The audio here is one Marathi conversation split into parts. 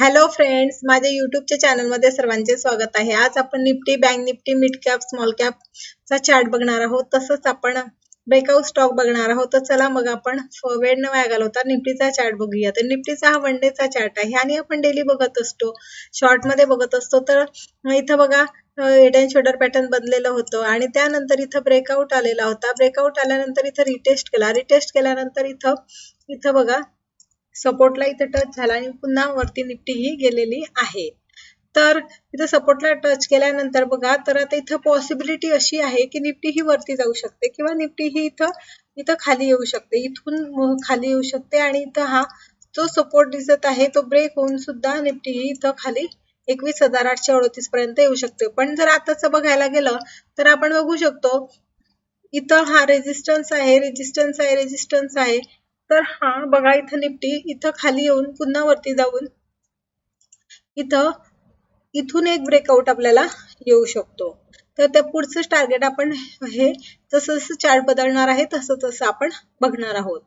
हॅलो फ्रेंड्स माझ्या युट्यूबच्या चॅनलमध्ये सर्वांचे स्वागत आहे. आज आपण Nifty bank Nifty mid cap small cap चा चार्ट बघणार आहोत. तसंच आपण ब्रेकआउट स्टॉक बघणार आहोत. तर चला मग आपण वेळ न वाया घालवता निफ्टीचा चार्ट बघूया. तर निफ्टीचा हा वन डेचा चार्ट आहे आणि आपण डेली बघत असतो. शॉर्टमध्ये बघत असतो. तर इथं बघा हेड अँड शोल्डर पॅटर्न बनलेलं होतं आणि त्यानंतर इथं ब्रेकआउट आलेला होता. ब्रेकआउट आल्यानंतर इथं रिटेस्ट केला. रिटेस्ट केल्यानंतर इथं इथं बघा सपोर्टला इथं टच झाला आणि पुन्हा वरती निफ्टी ही गेलेली आहे. तर इथं सपोर्टला टच केल्यानंतर बघा तर आता इथं पॉसिबिलिटी अशी आहे की निफ्टी ही वरती जाऊ शकते किंवा निफ्टी ही इथं इथं खाली येऊ शकते. इथून खाली येऊ शकते आणि इथं हा जो सपोर्ट दिसत आहे तो ब्रेक होऊन सुद्धा निफ्टी ही इथं खाली एकवीस हजार आठशे अडतीस पर्यंत येऊ शकते. पण जर आताच बघायला गेलं तर आपण बघू शकतो इथं हा रेजिस्टन्स आहे रेजिस्टन्स आहे रेजिस्टन्स आहे. तर हा बघा इथं निफ्टी इथं खाली येऊन पुन्हा वरती जाऊन इथं इथून एक ब्रेकआउट आपल्याला येऊ शकतो. तर त्या पुढचं टार्गेट आपण हे जसं जसं चार्ट बदलणार आहे तसं तसं आपण बघणार आहोत.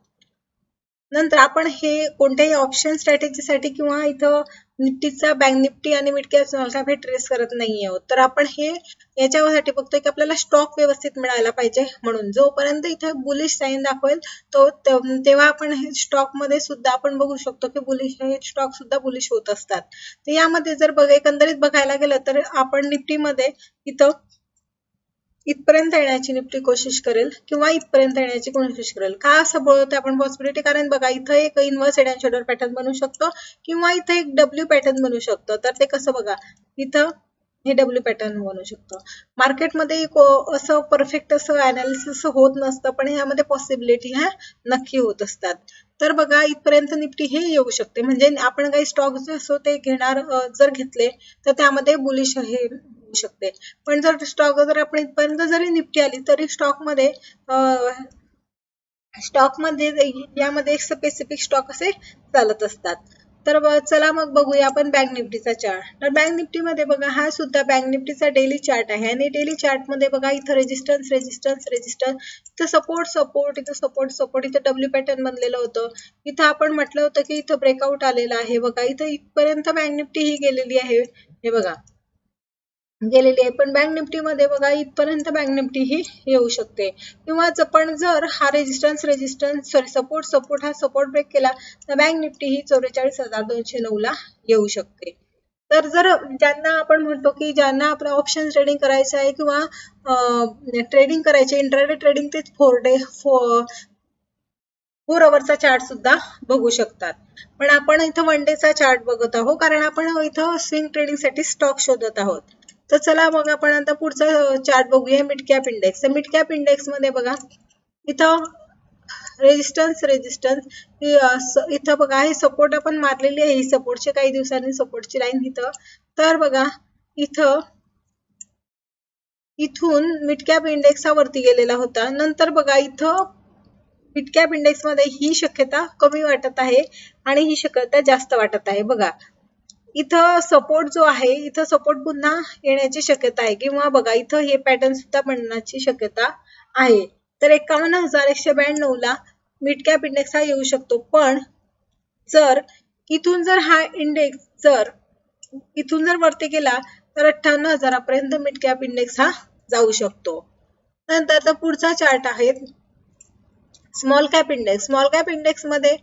नंतर आपण हे कोणत्याही ऑप्शन स्ट्रॅटेजीसाठी किंवा इथं निफ्टीचा बँक निफ्टी आणि मिड कॅप स्मॉल कॅप हे ट्रेस करत नाही आहोत तर आपण हे याच्यासाठी बघतोय की आपल्याला स्टॉक व्यवस्थित मिळायला पाहिजे म्हणून. जोपर्यंत इथं बुलिश साईन दाखवेल तो तेव्हा आपण हे स्टॉकमध्ये सुद्धा आपण बघू शकतो की बुलिश हे स्टॉक सुद्धा बुलिश होत असतात. तर यामध्ये जर बघ एकंदरीत बघायला गेलं तर आपण निफ्टीमध्ये इथं इथपर्यंत येण्याची निफ्टी कोशिश करेल किंवा इथपर्यंत येण्याची कोशिश करेल. का असं बोलतोय आपण पॉसिबिलिटी कारण बघा इथं एक inverse head and shoulder pattern बनू शकतो किंवा इथं एक डब्ल्यू पॅटर्न बनू शकतो. तर ते कसं बघा इथं हे डब्ल्यू पॅटर्न बनू शकतो. मार्केटमध्ये असं परफेक्ट असं अनालिसिस होत नसतं पण यामध्ये पॉसिबिलिटी ह्या नक्की होत असतात. तर बघा इथपर्यंत निफ्टी हे येऊ शकते. म्हणजे आपण काही स्टॉक जे असो ते घेणार जर घेतले तर त्यामध्ये बुलिश हे शकते. पण जर स्टॉक जर आपण इथपर्यंत जरी निफ्टी आली तरी स्टॉकमध्ये यामध्ये एक स्पेसिफिक स्टॉक असे चालत असतात. तर चला मग बघूया आपण बँक निफ्टीचा चार्ट तर बँक निफ्टीमध्ये बघा हा सुद्धा बँक निफ्टीचा डेली चार्ट आहे. आणि डेली चार्टमध्ये बघा इथं रेजिस्टन्स रेजिस्टन्स रेजिस्टन्स इथं सपोर्ट सपोर्ट इथं सपोर्ट सपोर्ट इथं डब्ल्यू पॅटर्न बनलेलं होतं. इथं आपण म्हटलं होतं की इथं ब्रेकआउट आलेलं आहे. बघा इथं इथपर्यंत बँक निफ्टी ही गेलेली आहे. हे बघा. गेलेली आहे. पण बँक निफ्टीमध्ये बघा इथपर्यंत बँक निफ्टी ही येऊ शकते. किंवा पण जर हा resistance resistance sorry support support हा सपोर्ट ब्रेक केला तर बँक निफ्टी ही चौवेचाळीस हजार दोनशे नऊ ला येऊ शकते. तर जर ज्यांना आपण म्हणतो की ज्यांना आपलं ऑप्शन ट्रेडिंग करायचं आहे किंवा ट्रेडिंग करायचे इंटरनेट ट्रेडिंग ते फोर डे फोर अवरचा चार्ट सुद्धा बघू शकतात. पण आपण इथं वन डेचा चार्ट बघत आहोत कारण आपण इथं स्विंग ट्रेडिंगसाठी स्टॉक शोधत आहोत. तर चला मग आपण आता पुढचा चार्ट बघूया मिड कॅप इंडेक्स तर मिड कॅप इंडेक्समध्ये बघा इथं रेजिस्टन्स रेजिस्टन्स इथं बघा हे सपोर्ट आपण मारलेली आहे ही सपोर्टची काही दिवसांनी सपोर्टची लाईन इथं. तर बघा इथं इथून मिडकॅप इंडेक्स हा वरती गेलेला होता. नंतर बघा इथं मिडकॅप कॅप इंडेक्समध्ये ही शक्यता कमी वाटत आहे आणि ही शक्यता जास्त वाटत आहे. बघा इथं सपोर्ट जो आहे इथं सपोर्ट पुन्हा येण्याची शक्यता आहे. किंवा बघा इथं हे पॅटर्न सुद्धा बनण्याची शक्यता आहे. तर एकावन्न हजार एकशे ब्याण्णव ला मिड कॅप इंडेक्स हा येऊ शकतो. पण जर इथून जर हा इंडेक्स जर इथून जर वरती गेला तर अठ्ठावन्न हजारापर्यंत मिड कॅप इंडेक्स हा जाऊ शकतो. नंतर पुढचा चार्ट आहे. Small cap index small cap इंडेक्समध्ये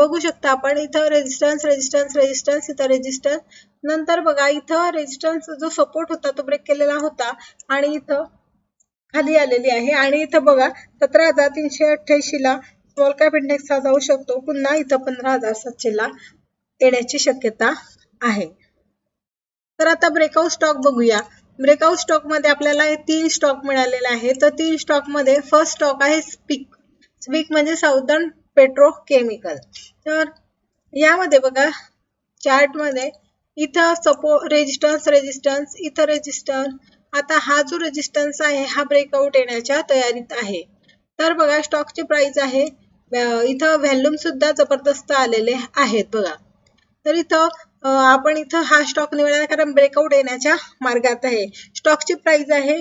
बघू शकता आपण इथं रेजिस्टन्स रेजिस्टन्स रेजिस्टन्स इथं रेजिस्टन्स नंतर बघा इथं रेजिस्टन्स जो सपोर्ट होता तो ब्रेक केलेला होता आणि इथं खाली आलेली आहे. आणि इथं बघा सतरा हजार तीनशे अठ्ठ्याऐंशीला स्मॉल कॅप इंडेक्स हा जाऊ शकतो. पुन्हा इथं पंधरा हजार सातशे ला येण्याची शक्यता आहे. तर आता ब्रेकआउट स्टॉक बघूया. ब्रेकआउट स्टॉकमध्ये आपल्याला तीन स्टॉक मिळालेले आहे तर तीन स्टॉकमध्ये फर्स्ट स्टॉक आहे स्पीक स्पीक म्हणजे साऊदर्न पेट्रोकेमिकल. तर यामध्ये बघा चार्टमध्ये इथं सपो रेजिस्टन्स रेजिस्टन्स इथं रेजिस्टन्स आता हा जो रेजिस्टन्स आहे हा ब्रेकआउट येण्याच्या तयारीत आहे. तर बघा स्टॉकची प्राइस आहे इथं व्हॅल्यूम सुद्धा जबरदस्त आलेले आहेत बघा. तर इथं आपण इथं हा स्टॉक निवडला कारण ब्रेकआउट येण्याच्या मार्गात आहे. स्टॉकची प्राइस आहे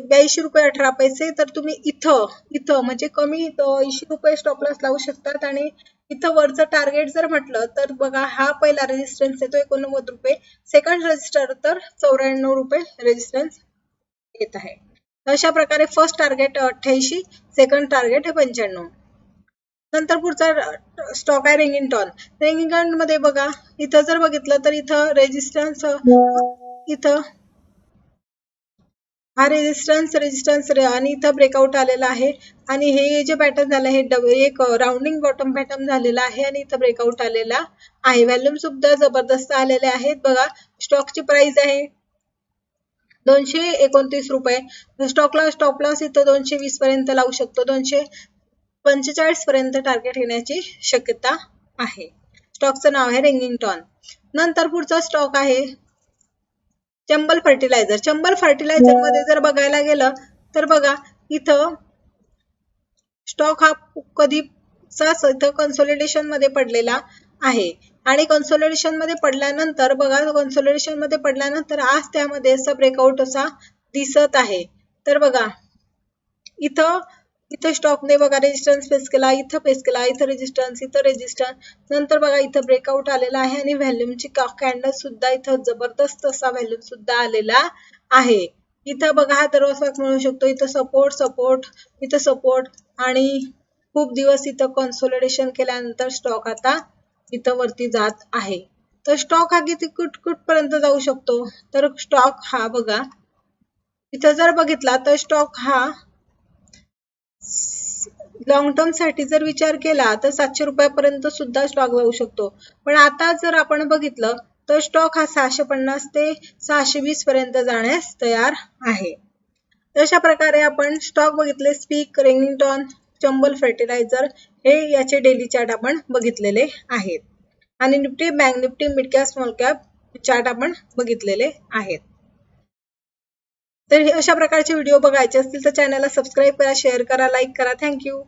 ब्याऐंशी रुपये अठरा पैसे तर तुम्ही इथं इथं म्हणजे कमी ऐंशी रुपये स्टॉप लॉस लावू शकतात. आणि इथं वरचं टार्गेट जर म्हटलं तर बघा हा पहिला रेजिस्टन्स येतो एकोणनव्वद रुपये. सेकंड रजिस्टर तर चौऱ्याण्णव रुपये रेजिस्टन्स येत आहे. अशा प्रकारे फर्स्ट टार्गेट अठ्ठ्याऐंशी सेकंड टार्गेट हे पंच्याण्णव. नंतर पुढचा स्टॉक आहे रेंगिंगटॉन रेंगिंगटॉनमध्ये बघा इथं जर बघितलं तर इथं रेजिस्टन्स इथं हा रेजिस्टन्स रेजिस्टन्स आणि इथं ब्रेकआउट आलेला आहे. आणि हे जे पॅटर्न झालं हे डब एक राऊंडिंग बॉटम पॅटर्न झालेला आहे आणि इथं ब्रेकआउट आलेला आहे. व्हॅल्यूम सुद्धा जबरदस्त आलेले आहेत. बघा स्टॉकची प्राइस आहे दोनशे एकोणतीस रुपये. स्टॉकला स्टॉप लॉस इथं दोनशे वीस पर्यंत लावू शकतो. दोनशे पंचेचाळीस पर्यंत टार्गेट येण्याची शक्यता आहे. स्टॉकचं नाव आहे रेंगिंगटॉन नंतर पुढचा स्टॉक आहे चंबल फर्टिलायझर चंबल फर्टिलायझरमध्ये जर बघायला गेलं तर बघा इथं स्टॉक हा कधीचाच इथं कन्सोलिडेशनमध्ये पडलेला आहे. आणि कन्सोलिडेशनमध्ये पडल्यानंतर बघा कन्सोलिडेशनमध्ये पडल्यानंतर आज त्यामध्ये असा ब्रेकआउट असा दिसत आहे. तर बघा इथं इथं स्टॉकने बघा रेजिस्टन्स फेस केला इथं फेस केला इथं रेजिस्टन्स इथं रेजिस्टन्स नंतर बघा इथं ब्रेकआउट आलेला आहे आणि व्हॅल्यूमची कॅन्डल सुद्धा इथं जबरदस्त असा व्हॅल्यूम सुद्धा आलेला आहे. इथं बघा हा दरवाजा मिळू शकतो इथं सपोर्ट सपोर्ट इथं सपोर्ट आणि खूप दिवस इथं कॉन्सोलिडेशन केल्यानंतर स्टॉक आता इथं वरती जात आहे. तर स्टॉक हा किती कुठ कुठपर्यंत जाऊ शकतो? तर स्टॉक हा बघा इथं जर बघितला तर स्टॉक हा लॉंग टर्मसाठी जर विचार केला तर सातशे रुपयापर्यंत सुद्धा स्टॉक जाऊ शकतो. पण आता जर आपण बघितलं तर स्टॉक हा सहाशे पन्नास ते सहाशे वीस पर्यंत जाण्यास तयार आहे. अशा प्रकारे आपण स्टॉक बघितले स्पीक रेंगिंगटॉन चंबल फर्टिलायझर हे याचे डेली चार्ट आपण बघितलेले आहेत. आणि Nifty bank Nifty mid cap small cap chart आपण बघितलेले आहेत. तर अशा प्रकारचे व्हिडिओ बघायचे असतील तर चॅनलला सबस्क्राईब करा शेअर करा लाईक करा. थँक्यू